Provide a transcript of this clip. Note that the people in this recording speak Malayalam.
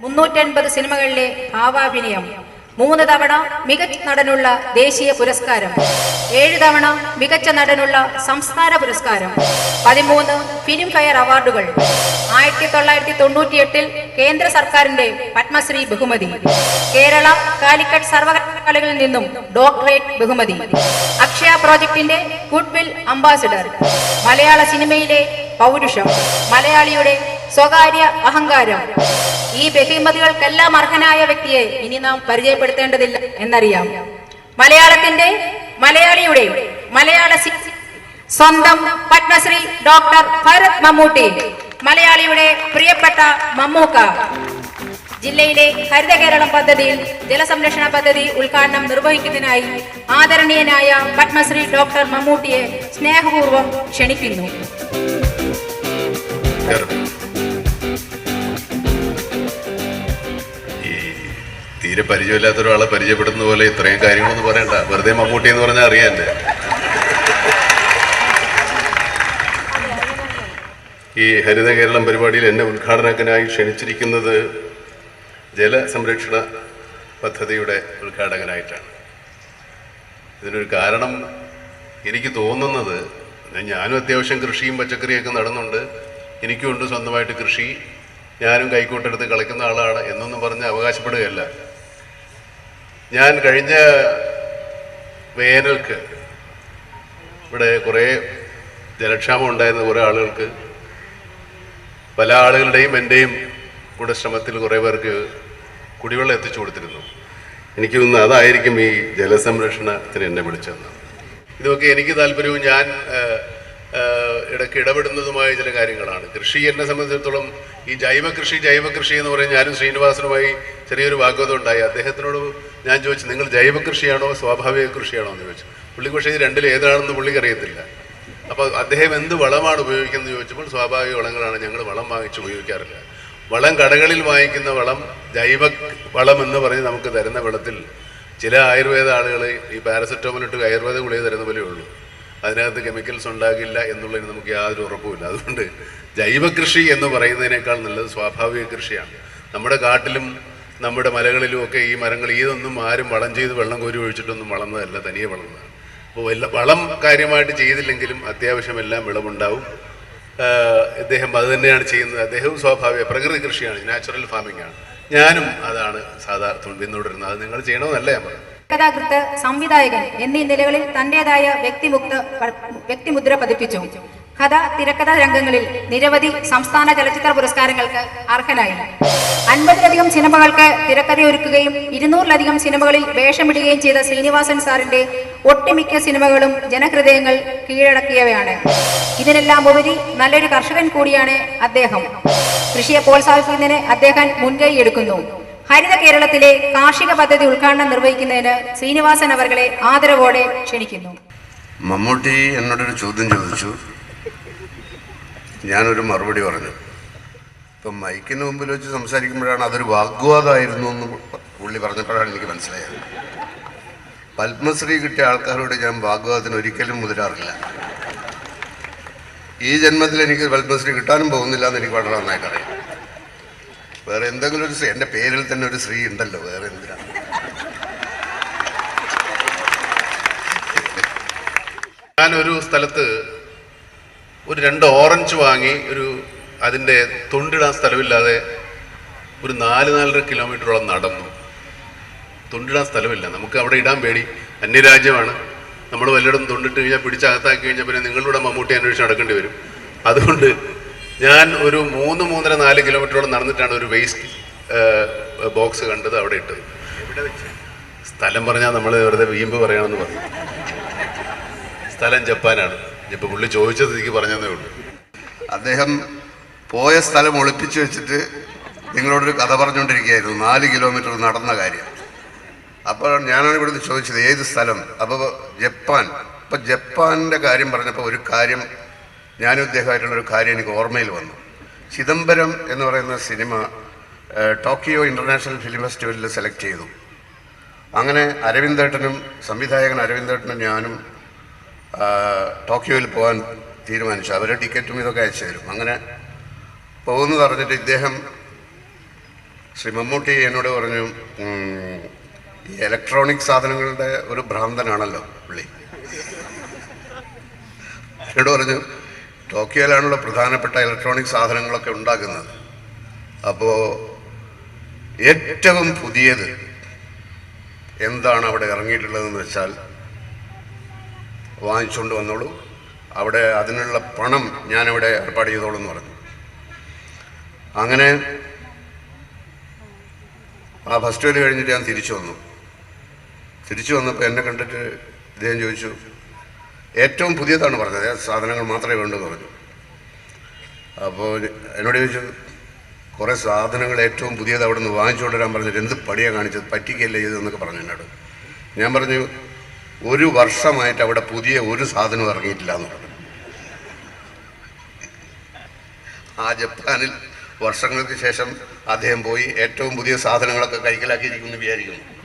മുന്നൂറ്റൻപത് സിനിമകളിലെ ഭാവാഭിനയം മൂന്ന് തവണ മികച്ച നടനുള്ള ദേശീയ പുരസ്കാരം ഏഴ് തവണ മികച്ച നടനുള്ള സംസ്ഥാന പുരസ്കാരം പതിമൂന്ന് ഫിലിം ഫെയർ അവാർഡുകൾ. ആയിരത്തി തൊള്ളായിരത്തി തൊണ്ണൂറ്റിയെട്ടിൽ കേന്ദ്ര സർക്കാരിന്റെ പത്മശ്രീ ബഹുമതി കേരള കാലിക്കറ്റ് സർവകലാശാലകളിൽ നിന്നും ഡോക്ടറേറ്റ് ബഹുമതി അക്ഷയ പ്രോജക്ടിന്റെ ഗുഡ്വിൽ അംബാസിഡർ മലയാള സിനിമയിലെ പൗരുഷം മലയാളിയുടെ സ്വകാര്യ അഹങ്കാരം ഈ ബഹുമതികൾക്കെല്ലാം അർഹനായ വ്യക്തിയെ ഇനി നാം പരിചയപ്പെടുത്തേണ്ടതില്ല എന്നറിയാം. മലയാളത്തിന്റെ മലയാളിയുടെ മലയാള സ്വന്തം പത്മശ്രീ ഡോക്ടർ ഭരത് മമ്മൂട്ടി മലയാളിയുടെ പ്രിയപ്പെട്ട മമ്മൂക്ക. ജില്ലയിലെ ഹരിത കേരളം പദ്ധതിയിൽ ജലസംരക്ഷണ പദ്ധതി ഉദ്ഘാടനം നിർവഹിക്കുന്നതിനായി ആദരണീയനായ പത്മശ്രീ ഡോക്ടർ മമ്മൂട്ടിയെ സ്നേഹപൂർവം ക്ഷണിക്കുന്നു. തീരെ പരിചയമില്ലാത്ത ഒരാളെ പരിചയപ്പെടുന്ന പോലെ ഇത്രയും കാര്യങ്ങളൊന്നും പറയണ്ട. വെറുതെ മമ്മൂട്ടി എന്ന് പറഞ്ഞാൽ അറിയാല്ലേ? ഈ ഹരിത കേരളം പരിപാടിയിൽ എന്നെ ഉദ്ഘാടനത്തിനായി ക്ഷണിച്ചിരിക്കുന്നത് ജലസംരക്ഷണ പദ്ധതിയുടെ ഉദ്ഘാടകനായിട്ടാണ്. ഇതിനൊരു കാരണം എനിക്ക് തോന്നുന്നത് ഞാനും അത്യാവശ്യം കൃഷിയും പച്ചക്കറിയൊക്കെ നടന്നുണ്ട്. എനിക്കുമുണ്ട് സ്വന്തമായിട്ട് കൃഷി. ഞാനും കൈക്കോട്ടെടുത്ത് കളിക്കുന്ന ആളാണ്. എന്നൊന്നും പറഞ്ഞ് അവകാശപ്പെടുകയല്ല. ഞാൻ കഴിഞ്ഞ വേനൽക്ക് ഇവിടെ കുറേ ജലക്ഷാമം ഉണ്ടായിരുന്ന കുറേ ആളുകൾക്ക് പല ആളുകളുടെയും എന്റെയും കൂടെ ശ്രമത്തിൽ കുറേ പേർക്ക് കുടിവെള്ളം എത്തിച്ചു കൊടുത്തിരുന്നു. എനിക്ക് തോന്നുന്നു അതായിരിക്കും ഈ ജലസംരക്ഷണത്തിന് എന്നെ വിളിച്ചത്. ഇതൊക്കെ എനിക്ക് താല്പര്യവും ഞാൻ ഇടയ്ക്ക് ഇടപെടുന്നതുമായ ചില കാര്യങ്ങളാണ്. കൃഷി എന്നെ സംബന്ധിച്ചിടത്തോളം ഈ ജൈവകൃഷി ജൈവകൃഷി ജൈവ കൃഷി എന്ന് പറഞ്ഞ് ഞാനും ശ്രീനിവാസനുമായി ചെറിയൊരു വാഗ്വാദം ഉണ്ടായി. അദ്ദേഹത്തിനോട് ഞാൻ ചോദിച്ചു നിങ്ങൾ ജൈവ കൃഷിയാണോ സ്വാഭാവിക കൃഷിയാണോ? എന്ന് ചോദിച്ചു. പുള്ളി പക്ഷേ ഇത് രണ്ടിൽ ഏതാണെന്ന് പുള്ളിക്ക് അറിയത്തില്ല. അപ്പോൾ അദ്ദേഹം എന്ത് വളമാണ് ഉപയോഗിക്കുന്നത് ചോദിച്ചപ്പോൾ സ്വാഭാവിക വളങ്ങളാണ് ഞങ്ങൾ വളം വാങ്ങിച്ച് ഉപയോഗിക്കാറില്ല. വളം കടകളിൽ വാങ്ങിക്കുന്ന വളം ജൈവ വളം എന്ന് പറഞ്ഞ് നമുക്ക് തരുന്ന വെള്ളത്തിൽ ചില ആയുർവേദ ആളുകൾ ഈ പാരസെറ്റമോൾ ആയുർവേദ ഗുളിക തരുന്ന പോലെ ഉള്ളൂ. അതിനകത്ത് കെമിക്കൽസ് ഉണ്ടാകില്ല എന്നുള്ളതിന് നമുക്ക് യാതൊരു ഉറപ്പുമില്ല. അതുകൊണ്ട് ജൈവ കൃഷി എന്ന് പറയുന്നതിനേക്കാൾ നല്ലത് സ്വാഭാവിക കൃഷിയാണ്. നമ്മുടെ കാട്ടിലും നമ്മുടെ മലകളിലും ഒക്കെ ഈ മരങ്ങൾ ഇതൊന്നും ആരും വളം ചെയ്ത് വെള്ളം കോരി ഒഴിച്ചിട്ടൊന്നും വളർന്നതല്ല തനിയെ വളർന്നതാണ്. അപ്പോൾ വല്ല വളം കാര്യമായിട്ട് ചെയ്തില്ലെങ്കിലും അത്യാവശ്യം എല്ലാം വിളവുണ്ടാവും. അദ്ദേഹം അത് തന്നെയാണ് ചെയ്യുന്നത്. അദ്ദേഹവും സ്വാഭാവിക പ്രകൃതി കൃഷിയാണ് നാച്ചുറൽ ഫാമിംഗ് ആണ്. ഞാനും അതാണ് സാധാരണ പിന്തുടരുന്നത് അത് നിങ്ങൾ ചെയ്യണമെന്നല്ല ഞാൻ പറയുന്നത് കഥാകൃത്ത് സംവിധായകൻ എന്നീ നിലകളിൽ തന്റേതായ വ്യക്തിമുക്ത വ്യക്തിമുദ്ര പതിപ്പിച്ചു. കഥ തിരക്കഥാ രംഗങ്ങളിൽ നിരവധി സംസ്ഥാന ചലച്ചിത്ര പുരസ്കാരങ്ങൾക്ക് അർഹനായി. അൻപതിലധികം സിനിമകൾക്ക് തിരക്കഥയൊരുക്കുകയും ഇരുന്നൂറിലധികം സിനിമകളിൽ വേഷമിടുകയും ചെയ്ത ശ്രീനിവാസൻ സാറിന്റെ ഒട്ടുമിക്ക സിനിമകളും ജനഹൃദയങ്ങൾ കീഴടക്കിയവയാണ്. ഇതിനെല്ലാം ഉപരി നല്ലൊരു കർഷകൻ കൂടിയാണ് അദ്ദേഹം. കൃഷിയെ പ്രോത്സാഹിപ്പിക്കുന്നതിന് അദ്ദേഹം മുൻകൈ എടുക്കുന്നു. ഹരിത കേരളത്തിലെ കാർഷിക പദ്ധതി ഉദ്ഘാടനം നിർവഹിക്കുന്നതിന് ശ്രീനിവാസൻ അവർകളെ ആദരവോടെ ക്ഷണിക്കുന്നു. മമ്മൂട്ടി എന്നോടൊരു ചോദ്യം ചോദിച്ചു. ഞാനൊരു മറുപടി പറഞ്ഞു. ഇപ്പം മൈക്കിന് മുമ്പിൽ വെച്ച് സംസാരിക്കുമ്പോഴാണ് അതൊരു വാഗ്വാദമായിരുന്നു എന്ന് പുള്ളി പറഞ്ഞപ്പോഴാണ് എനിക്ക് മനസ്സിലായത്. പത്മശ്രീ കിട്ടിയ ആൾക്കാരോട് ഞാൻ വാഗ്വാദത്തിന് ഒരിക്കലും മുതിരാറില്ല. ഈ ജന്മത്തിൽ എനിക്ക് പത്മശ്രീ കിട്ടാനും പോകുന്നില്ല എന്ന് എനിക്ക് വളരെ നന്നായിട്ട് അറിയാം. വേറെ എന്തെങ്കിലും ഒരു എന്റെ പേരിൽ തന്നെ ഒരു ശ്രീ ഉണ്ടല്ലോ വേറെ എന്തിനാണ് ഞാനൊരു സ്ഥലത്ത് ഒരു രണ്ട് ഓറഞ്ച് വാങ്ങി ഒരു അതിന്റെ തൊണ്ടിടാൻ സ്ഥലമില്ലാതെ ഒരു നാല് നാലര കിലോമീറ്ററോളം നടന്നു. തൊണ്ടിടാൻ സ്ഥലമില്ല. നമുക്ക് അവിടെ ഇടാൻ പേടി. അന്യരാജ്യമാണ്. നമ്മൾ വല്ലയിടം തൊണ്ടിട്ട് കഴിഞ്ഞാൽ പിടിച്ചകത്താക്കി കഴിഞ്ഞാൽ പിന്നെ നിങ്ങളുടെ മമ്മൂട്ടി അന്വേഷിച്ച് നടക്കേണ്ടി വരും. അതുകൊണ്ട് ഞാൻ ഒരു മൂന്ന് മൂന്നര നാല് കിലോമീറ്ററോളം നടന്നിട്ടാണ് ഒരു വേസ്റ്റ് ബോക്സ് കണ്ടത് അവിടെ ഇട്ടത്. സ്ഥലം പറഞ്ഞാൽ നമ്മൾ വെറുതെ വീമ്പ് പറയണമെന്ന് പറഞ്ഞു സ്ഥലം ജപ്പാനാണ്. ഇപ്പൊ പുള്ളി ചോദിച്ചത് എനിക്ക് പറഞ്ഞതേ ഉള്ളൂ. അദ്ദേഹം പോയ സ്ഥലം ഒളിപ്പിച്ചു വെച്ചിട്ട് നിങ്ങളോടൊരു കഥ പറഞ്ഞുകൊണ്ടിരിക്കുകയായിരുന്നു. നാല് കിലോമീറ്റർ നടന്ന കാര്യം. അപ്പോൾ ഞാനാണ് ഇവിടുന്ന് ചോദിച്ചത് ഏത് സ്ഥലം? അപ്പോൾ ജപ്പാൻ. അപ്പോൾ ജപ്പാന്റെ കാര്യം പറഞ്ഞപ്പോൾ ഒരു കാര്യം ഞാനും ഇദ്ദേഹമായിട്ടുള്ള ഒരു കാര്യം എനിക്ക് ഓർമ്മയിൽ വന്നു. ചിദംബരം എന്ന് പറയുന്ന സിനിമ ടോക്കിയോ ഇന്റർനാഷണൽ ഫിലിം ഫെസ്റ്റിവലിൽ സെലക്ട് ചെയ്തു. അങ്ങനെ അരവിന്ദേട്ടനും സംവിധായകൻ അരവിന്ദേട്ടനും ഞാനും ടോക്കിയോയിൽ പോകാൻ തീരുമാനിച്ചു. അവരെ ടിക്കറ്റും ഇതൊക്കെ അയച്ചു തരും. അങ്ങനെ പോകുന്നു പറഞ്ഞിട്ട് ഇദ്ദേഹം ശ്രീ മമ്മൂട്ടി എന്നോട് പറഞ്ഞു ഈ ഇലക്ട്രോണിക് സാധനങ്ങളുടെ ഒരു ഭ്രാന്തനാണല്ലോ പുള്ളി. എന്നോട് പറഞ്ഞു ടോക്കിയോയിലാണല്ലോ പ്രധാനപ്പെട്ട ഇലക്ട്രോണിക് സാധനങ്ങളൊക്കെ ഉണ്ടാക്കുന്നത്. അപ്പോൾ ഏറ്റവും പുതിയത് എന്താണ് അവിടെ ഇറങ്ങിയിട്ടുള്ളതെന്ന് വെച്ചാൽ വാങ്ങിച്ചുകൊണ്ട് വന്നോളൂ. അവിടെ അതിനുള്ള പണം ഞാനിവിടെ ഏർപ്പാട് ചെയ്തോളൂ എന്ന് പറഞ്ഞു. അങ്ങനെ ആ ഫസ്റ്റ് വേൽ കഴിഞ്ഞിട്ട് ഞാൻ തിരിച്ചു വന്നു. തിരിച്ചു വന്നപ്പോൾ എന്നെ കണ്ടിട്ട് ഇദ്ദേഹം ചോദിച്ചു ഏറ്റവും പുതിയതാണ് പറഞ്ഞത്. സാധനങ്ങൾ മാത്രമേ വേണ്ടൂ എന്ന് പറഞ്ഞു. അപ്പോൾ എന്നോട് ചോദിച്ചു കുറേ സാധനങ്ങൾ ഏറ്റവും പുതിയത് അവിടെ നിന്ന് വാങ്ങിച്ചുകൊണ്ടുവരാൻ പറഞ്ഞിട്ട് എന്ത് പടിയാണ് കാണിച്ചത്? പറ്റിക്കല്ലേ ചെയ്തതെന്നൊക്കെ പറഞ്ഞു എന്നോട്. ഞാൻ പറഞ്ഞു ഒരു വർഷമായിട്ട് അവിടെ പുതിയ ഒരു സാധനം ഇറങ്ങിയിട്ടില്ല എന്ന് പറഞ്ഞു. ആ ജപ്പാനിൽ വർഷങ്ങൾക്ക് ശേഷം അദ്ദേഹം പോയി ഏറ്റവും പുതിയ സാധനങ്ങളൊക്കെ കൈക്കലാക്കിയിരിക്കുമെന്ന് വിചാരിക്കുന്നു.